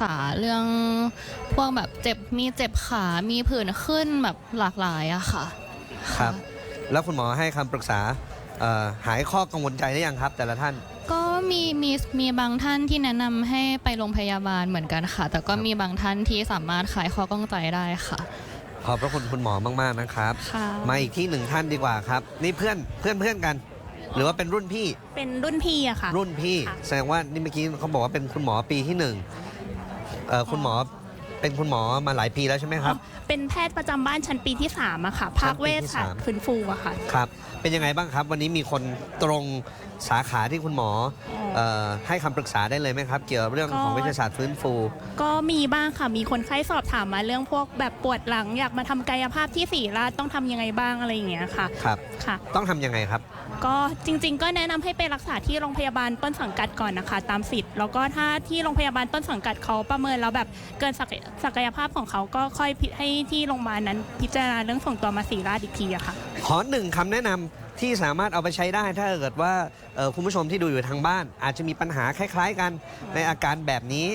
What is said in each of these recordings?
ษาเรื่องพวกแบบเจ็บมีเจ็บขา มีผื่นขึ้นแบบหลากหลายอะค่ะ ครับ แล้วคุณหมอให้คำปรึกษาเอ่อหายข้อกังวลใจได้ยังครับ แต่ละท่าน ก็มีมีมีบางท่านที่แนะนำให้ไปโรงพยาบาลเหมือนกันค่ะ แต่ก็มีบางท่านที่สามารถขายข้อกังวลใจได้ค่ะ ขอบพระคุณคุณหมอมากๆนะครับ ค่ะ มาอีกที่หนึ่งท่านดีกว่าครับ นี่เพื่อนเพื่อนเพื่อนกัน หรือว่าเป็นรุ่นพี่เป็นรุ่นพี่อะค่ะ รุ่นพี่ ค่ะ แสดงว่านี่เมื่อกี้เขาบอกว่าเป็นคุณหมอปีที่หนึ่ง เอ่อคุณหมอเป็นคุณหมอมาหลายปีแล้วใช่ไหมครับอ๋อเป็นแพทย์ประจำบ้านชั้นปีที่3อะค่ะ ภาคเวชศาสตชั้นปีที่สามร์ฟื้นฟูอะค่ะ ครับ เป็นยังไงบ้างครับ วันนี้มีคนตรงสาขาที่คุณหมอเอ่อให้คำปรึกษาได้เลยไหมครับ เกี่ยวกับเรื่องของก็วิทยาศาสตร์ฟื้นฟู ก็มีบ้างค่ะ มีคนไข้สอบถามมาเรื่องพวกแบบปวดหลัง อยากมาทำกายภาพที่สีราชต้องทำยังไงบ้างอะไรอย่างเงี้ยค่ะ ครับ ค่ะ ต้องทำยังไงครับ ก็จริง ๆ ก็แนะนำให้ไปรักษาที่โรงพยาบาลต้นสังกัดก่อนนะคะ ตามสิทธิ์แล้วก็ถ้าที่โรงพยาบาลต้นสังกัดเขาประเมินแล้วแบบเกินศักยศักยภาพของเขาก็ค่อยพิให้ที่โรงพยาบาลนั้นพิจารณาเรื่องส่งตัวมาศรีราชอีกทีอะค่ะ ขอหนึ่งคำแนะนำที่สามารถเอาไปใช้ได้ ถ้าเกิดว่าเอ่อคุณผู้ชมที่ดูอยู่ทางบ้าน อาจจะมีปัญหาคล้าย ๆ กันในอาการแบบนี้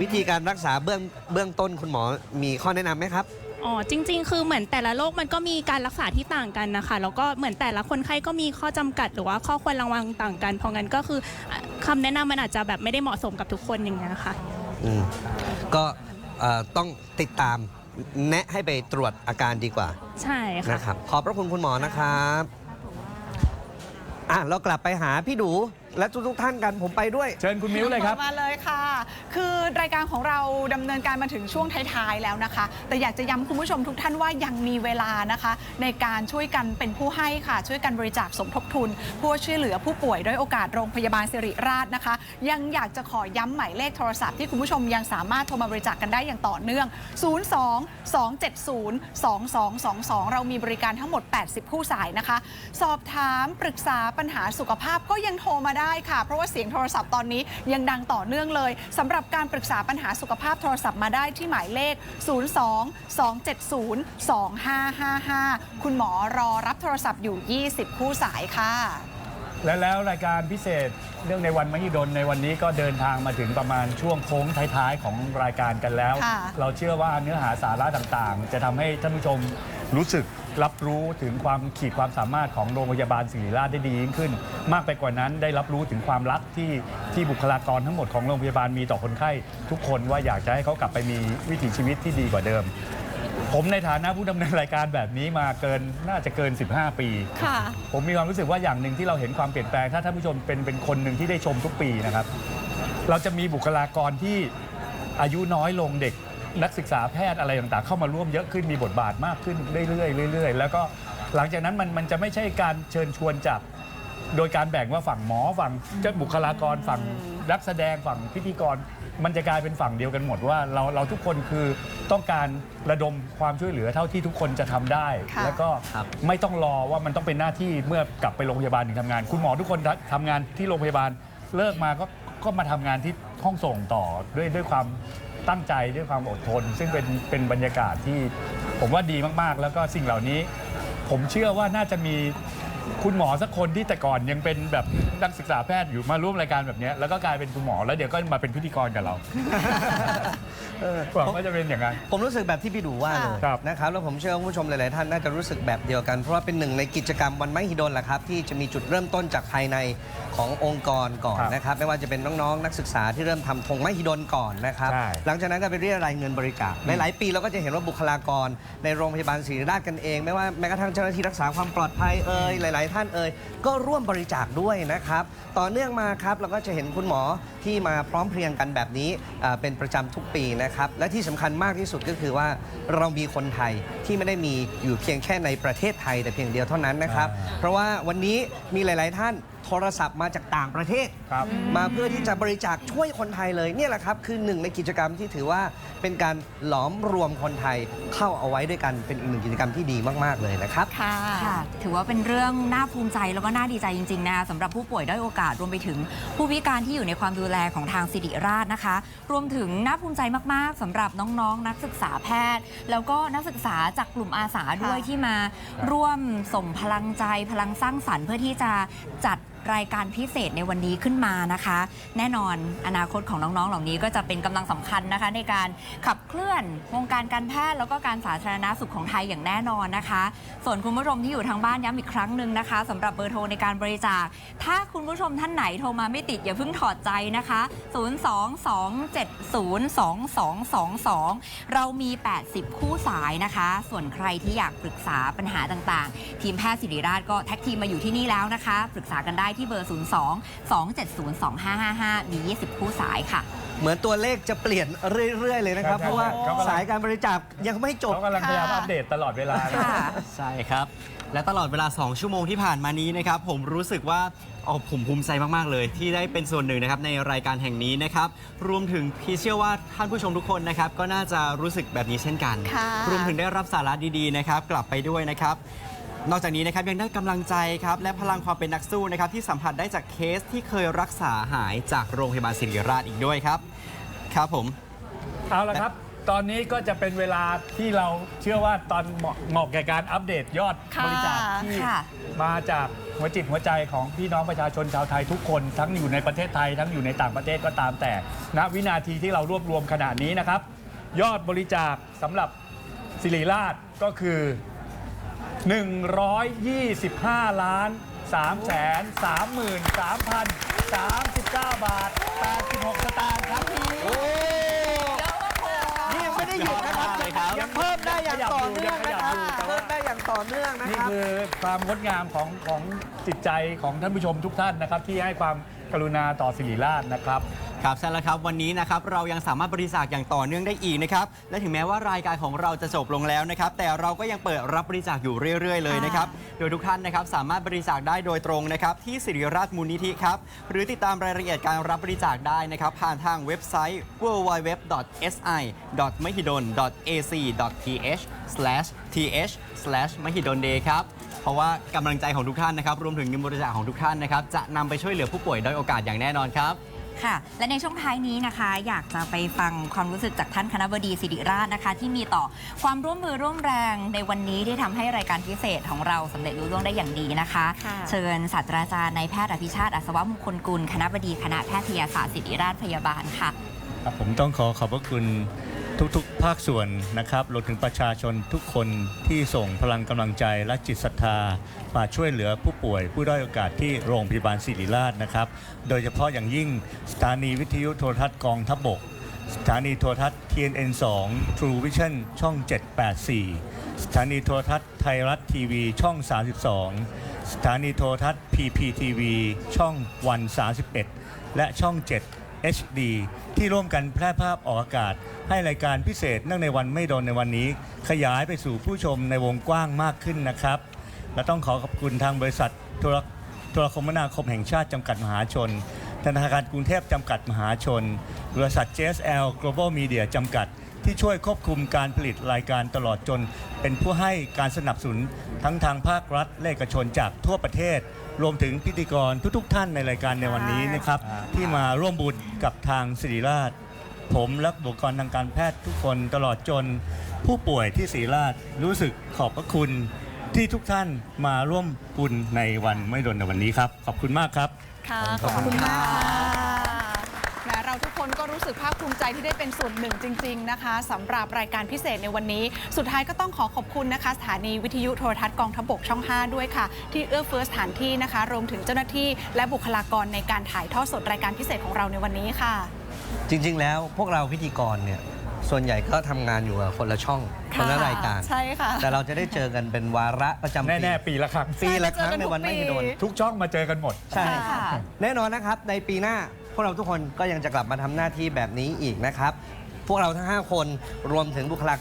วิธีการรักษาเบื้องเบื้องต้นคุณหมอมีข้อแนะนำไหมครับ อ๋อจริง ๆ คือเหมือนแต่ละโรคมันก็มีการรักษาที่ต่างกันนะคะแล้วก็เหมือนแต่ละคนไข้ก็มีข้อจำกัด หรือว่าข้อควรระวังต่างกัน เพราะงั้นก็คืออะคำแนะนำมันอาจจะแบบไม่ได้เหมาะสมกับทุกคนอย่างเงี้ยค่ะ อืมก็เอ่อต้องติดตามแนะให้ไปตรวจอาการดีกว่า ใช่ค่ะ นะครับขอบพระคุณคุณหมอนะครับ อะเรากลับไปหาพี่ดู และทุกๆท่านกันผมไปด้วย เชิญคุณมิ้วเลยครับ มาเลยค่ะ คือรายการของเราดำเนินการมาถึงช่วงท้ายๆแล้วนะคะ แต่อยากจะย้ำคุณผู้ชมทุกท่านว่ายังมีเวลานะคะ ในการช่วยกันเป็นผู้ให้ค่ะ ช่วยกันบริจาคสมทบทุนเพื่อช่วยเหลือผู้ป่วยด้วยโอกาสโรงพยาบาลสิริราชนะคะ ยังอยากจะขอย้ำหมายเลขโทรศัพท์ที่คุณผู้ชมยังสามารถโทรมาบริจาคกันได้อย่างต่อเนื่อง 02 270 2222 เรามีบริการทั้งหมด 80 คู่สายนะคะ สอบถามปรึกษาปัญหาสุขภาพก็ยังโทรมาได้ค่ะ เพราะว่าเสียงโทรศัพท์ตอนนี้ยังดังต่อเนื่องเลยสำหรับการปรึกษาปัญหาสุขภาพโทรศัพท์มาได้ที่หมายเลข 02 270 2555 คุณหมอรอรับโทรศัพท์อยู่ 20 คู่สายค่ะ และแล้วรายการพิเศษเรื่องในวันมหิดลในวันนี้ก็เดินทางมาถึงประมาณช่วงโค้งท้ายๆ ของรายการกันแล้วค่ะเราเชื่อว่าเนื้อหาสาระต่างๆ จะทำให้ท่านผู้ชม รู้สึกรับรู้ถึงความขีดความสามารถของโรงพยาบาลศิริราชได้ดียิ่งขึ้น มากไปกว่านั้นได้รับรู้ถึงความรักที่ที่บุคลากรทั้งหมดของโรงพยาบาลมีต่อคนไข้ทุกคนว่าอยากจะให้เขากลับไปมีวิถีชีวิตที่ดีกว่าเดิม ผมในฐานะผู้ดำเนินรายการแบบนี้มาเกินน่าจะเกิน 15 ปี ค่ะ ผมมีความรู้สึกว่าอย่างหนึ่งที่เราเห็นความเปลี่ยนแปลงถ้าท่านผู้ชมเป็นเป็นคนหนึ่งที่ได้ชมทุกปีนะครับ เราจะมีบุคลากรที่อายุน้อยลงเด็ก นักศึกษาแพทย์อะไรต่างๆ เข้ามาร่วมเยอะขึ้นมีบทบาทมากขึ้นเรื่อยๆเรื่อยๆ แล้วก็หลังจากนั้นมันมันจะไม่ใช่การเชิญชวนจากโดยการแบ่งว่าฝั่งหมอฝั่งเจ้าบุคลากรฝั่งนักแสดงฝั่งพิธีกร มันจะกลายเป็นฝั่งเดียวกันหมดว่าเราเราทุกคนคือต้องการระดมความช่วยเหลือเท่าที่ทุกคนจะทำได้ ค่ะ แล้วก็ครับ ไม่ต้องรอว่ามันต้องเป็นหน้าที่เมื่อกลับไปโรงพยาบาลถึงทำงาน คุณหมอทุกคนทำงานที่โรงพยาบาลเลิกมาก็ก็มาทำงานที่ห้องส่งต่อด้วยด้วยความ ตั้งใจด้วยความอดทน ซึ่งเป็นเป็นบรรยากาศที่ผมว่าดีมากๆ แล้วก็สิ่งเหล่านี้ ผมเชื่อว่าน่าจะมี คุณหมอสักคนที่แต่ก่อนยังเป็นแบบนักศึกษาแพทย์อยู่มาร่วมรายการแบบเนี้ยแล้วก็กลายเป็นคุณหมอแล้วเดี๋ยวก็มาเป็นพิธีกรกับเราเออหวังว่าจะเป็นอย่างนั้น ผมรู้สึกแบบที่พี่ดูว่าเลยครับ นะครับแล้วผมเชื่อว่าคุณผู้ชมหลาย ๆ ท่านน่าจะรู้สึกแบบเดียวกัน เพราะว่าเป็นหนึ่งในกิจกรรมวันมหิดลแหละครับ ที่จะมีจุดเริ่มต้นจากภายในขององค์กรก่อนครับนะครับ ไม่ว่าจะเป็นน้อง ๆ นักศึกษาที่เริ่มทำธงมหิดลก่อนนะครับ ใช่ หลังจากนั้นก็ไปเรียรายเงินบริจาคหลาย ๆ ปีเราก็จะเห็นว่าบุคลากรในโรงพยาบาลศิริราชกันเอง ไม่ว่าแม้กระทั่งเจ้าหน้าที่รักษาความปลอดภัยเอ่ยหลาย ๆ ท่านเอ่ยก็ร่วมบริจาคด้วยนะครับ ต่อเนื่องมาครับเราก็จะเห็นคุณหมอที่มาพร้อมเพรียงกันแบบนี้อ่าเป็นประจำทุกปีนะครับ และที่สำคัญมากที่สุดก็คือว่าเรามีคนไทยที่ไม่ได้มีอยู่เพียงแค่ในประเทศไทยแต่เพียงเดียวเท่านั้นนะครับ เพราะว่าวันนี้มีหลาย ๆ ท่าน โทรศัพท์มาจากต่างประเทศ ครับ มาเพื่อที่จะบริจาคช่วยคนไทยเลยเนี่ยแหละครับ คือหนึ่งในกิจกรรมที่ถือว่าเป็นการหลอมรวมคนไทยเข้าเอาไว้ด้วยกันเป็นอีกหนึ่งกิจกรรมที่ดีมากๆเลยนะครับ ค่ะ ค่ะถือว่าเป็นเรื่องน่าภูมิใจแล้วก็น่าดีใจจริงๆนะคะสำหรับผู้ป่วยด้อยโอกาสรวมไปถึงผู้พิการที่อยู่ในความดูแลของทางสิริราชนะคะ รวมถึงน่าภูมิใจมากๆสำหรับน้องๆ นักศึกษาแพทย์ แล้วก็นักศึกษาจากกลุ่มอาสาด้วยค่ะที่มา ร่วมส่งพลังใจพลังสร้างสรรค์เพื่อที่จะจัด รายการพิเศษในวันนี้ขึ้นมานะคะ แน่นอนอนาคตของน้องๆ เหล่านี้ก็จะเป็นกำลังสำคัญนะคะ ในการขับเคลื่อนวงการการแพทย์แล้วก็การสาธารณสุขของไทยอย่างแน่นอนนะคะ ส่วนคุณผู้ชมที่อยู่ทางบ้านย้ำอีกครั้งหนึ่งนะคะสำหรับเบอร์โทรในการบริจาค ถ้าคุณผู้ชมท่านไหนโทรมาไม่ติดอย่าเพิ่งถอดใจนะคะ 022702222 เรามี 80 คู่สายนะคะ ส่วนใครที่อยากปรึกษาปัญหาต่างๆ ทีมแพทย์ศิริราชก็แท็กทีมมาอยู่ที่นี่แล้วนะคะ ปรึกษากันได้ที่เบอร์ 02-270-2555 มี 20 คู่สายค่ะ เหมือนตัวเลขจะเปลี่ยนเรื่อย ๆ เลยนะครับ ใช่เพราะว่าเขากำลังสายการบริจาคยังไม่จบ เขากำลังพยายามอัปเดตตลอดเวลานะ ค่ะ ใช่ครับ และตลอดเวลา 2 ชั่วโมงที่ผ่านมานี้นะครับ ผมรู้สึกว่าอ๋อผมภูมิใจมาก ๆ เลย ที่ได้เป็นส่วนหนึ่งนะครับในรายการแห่งนี้นะครับ รวมถึงพี่เชื่อว่าท่านผู้ชมทุกคนนะครับ ก็น่าจะรู้สึกแบบนี้เช่นกัน ค่ะ รวมถึงได้รับสาระดี ๆ นะครับ กลับไปด้วยนะครับ นอกจากนี้นะครับยังได้กำลังใจครับและพลังความเป็นนักสู้นะครับที่สัมผัสได้จากเคสที่เคยรักษาหายจากโรงพยาบาลศิริราชอีกด้วยครับ ครับผม เอาละครับ ตอนนี้ก็จะเป็นเวลาที่เราเชื่อว่าตอนเหมาะเหมาะแก่การอัปเดตยอดค่ะบริจาคที่ค่ะ มาจากหัวจิตหัวใจของพี่น้องประชาชนชาวไทยทุกคน ทั้งอยู่ในประเทศไทย ทั้งอยู่ในต่างประเทศก็ตามแต่ ณวินาทีที่เรารวบรวมขนาดนี้นะครับ ยอดบริจาคสำหรับศิริราชก็คือ 125 ล้าน3แสน33,039 บาท 86 สตางค์ครับโอ้นี่ยังไม่ได้หยุดนะครับเลยครับยังเพิ่มได้อย่างต่อเนื่องนะครับยังขยับอยู่แต่ว่าเพิ่มได้อย่างต่อเนื่องนะนี่ครับ คือความงดงามของของจิตใจของท่านผู้ชมทุกท่านนะครับ ที่ให้ความกรุณาต่อศิริราชนะครับ ครับใช่แล้วครับวันนี้นะครับเรายังสามารถบริจาคอย่างต่อเนื่องได้อีกนะครับและถึงแม้ว่ารายการของเราจะจบลงแล้วนะครับ แต่เราก็ยังเปิดรับบริจาคอยู่เรื่อย ๆ เลยนะครับโดยทุกท่านนะครับสามารถบริจาคได้โดยตรงนะครับที่สิริราชมูลนิธิครับหรือติดตามรายละเอียดการรับบริจาคได้นะครับ ผ่านทางเว็บไซต์ www.si.mahidol.ac.th/th/mahidolday ครับเพราะว่ากำลังใจของทุกท่านนะครับรวมถึงเงินบริจาคของทุกท่านนะครับจะนำไปช่วยเหลือผู้ป่วยด้อยโอกาสอย่างแน่นอนครับ ค่ะ และในช่วงท้ายนี้นะคะ อยากจะไปฟังความรู้สึกจากท่านคณะบดีสิริราชนะคะ ที่มีต่อความร่วมมือร่วมแรงในวันนี้ที่ทำให้รายการพิเศษของเราสำเร็จรุ่ร่วงได้อย่างดีนะคะ ค่ะ เชิญศาสตราจารย์นายแพทย์อภิชาติอัศวมงคลกุลคณะบดีคณะแพทยศาสตร์ศิริราชพยาบาลค่ะ ครับผมต้องขอขอบพระคุณ ทุกๆ ภาคส่วนนะครับรวมถึงประชาชนทุกคนที่ส่งพลังกำลังใจและจิตศรัทธามาช่วยเหลือผู้ป่วย ผู้ด้อยโอกาสที่โรงพยาบาลศิริราชนะครับ โดยเฉพาะอย่างยิ่งสถานีวิทยุโทรทัศน์กองทัพบกสถานีโทรทัศน์ TNN 2 True Vision ช่อง 784 สถานีโทรทัศน์ไทยรัฐทีวีช่อง 32 สถานีโทรทัศน์ PPTV ช่องวัน 31 และช่อง 7 HD ที่ร่วมกันแพร่ภาพออกอากาศ ให้รายการพิเศษเนื่องในวันไม่โดนในวันนี้ ขยายไปสู่ผู้ชมในวงกว้างมากขึ้นนะครับ และต้องขอขอบคุณทางบริษัทโทรโทรคมนาคมแห่งชาติจำกัดมหาชน ธนาคารกรุงเทพจำกัดมหาชน บริษัท JSL Global Media จำกัด ที่ช่วยควบคุมการผลิตรายการตลอดจน เป็นผู้ให้การสนับสนุนทั้งทางภาครัฐและเอกชนจากทั่วประเทศ รวมถึงพิธีกรทุกๆ ท่านในรายการในวันนี้นะครับ ที่มาร่วมบุญกับทางศิริราช ผมและบุคลากรทางการแพทย์ทุกคนตลอดจน ผู้ป่วยที่ศรีราชรู้สึกขอบพระคุณที่ทุกท่านมาร่วมบุญในวันไม่ดนในวันนี้ครับ ขอบคุณมากครับ ค่ะ ขอบคุณมากแหมเราทุก คนก็รู้สึกภาคภูมิใจที่ได้เป็นส่วนหนึ่งจริง ๆ นะคะสำหรับรายการพิเศษในวันนี้ สุดท้ายก็ต้องขอขอบคุณนะคะ สถานีวิทยุโทรทัศน์กองทพบกช่อง 5 ด้วยค่ะ ที่เอื้อเฟื้อสถานที่นะคะ รวมถึงเจ้าหน้าที่และบุคลากรในการถ่ายทอดสดรายการพิเศษของเราในวันนี้ค่ะ จริง ๆ แล้วพวกเราพิธีกรเนี่ยส่วนใหญ่ก็ทำงานอยู่กับคนละช่องคนละรายการใช่ค่ะแต่เราจะได้เจอกันเป็นวาระประจำปีแน่ๆปีละครั้งปีละครั้งในวันไม่โดนทุกช่องมาเจอกันหมดใช่ค่ะแน่นอนนะครับในปีหน้า พวกเราทุกคนก็ยังจะกลับมาทำหน้าที่แบบนี้อีกนะครับ พวกเราทั้ง 5 คนรวมถึงบุคลาก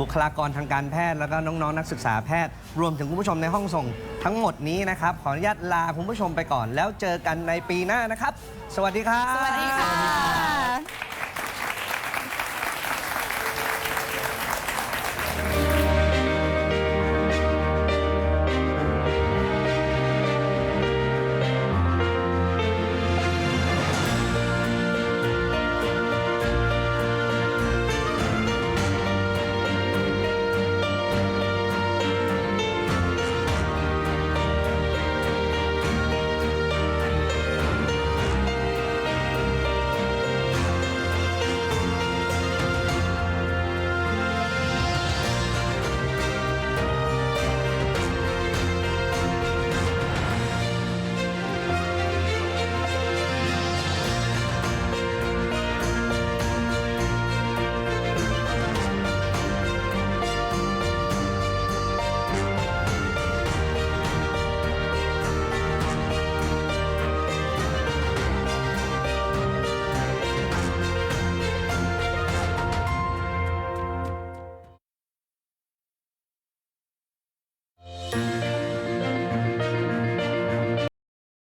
บุคลากรทางการแพทย์ แล้วก็น้องๆนักศึกษาแพทย์ รวมถึงคุณผู้ชมในห้องส่งทั้งหมดนี้นะครับ ขออนุญาตลาคุณผู้ชมไปก่อน แล้วเจอกันในปีหน้านะครับ สวัสดีครับ สวัสดีค่ะ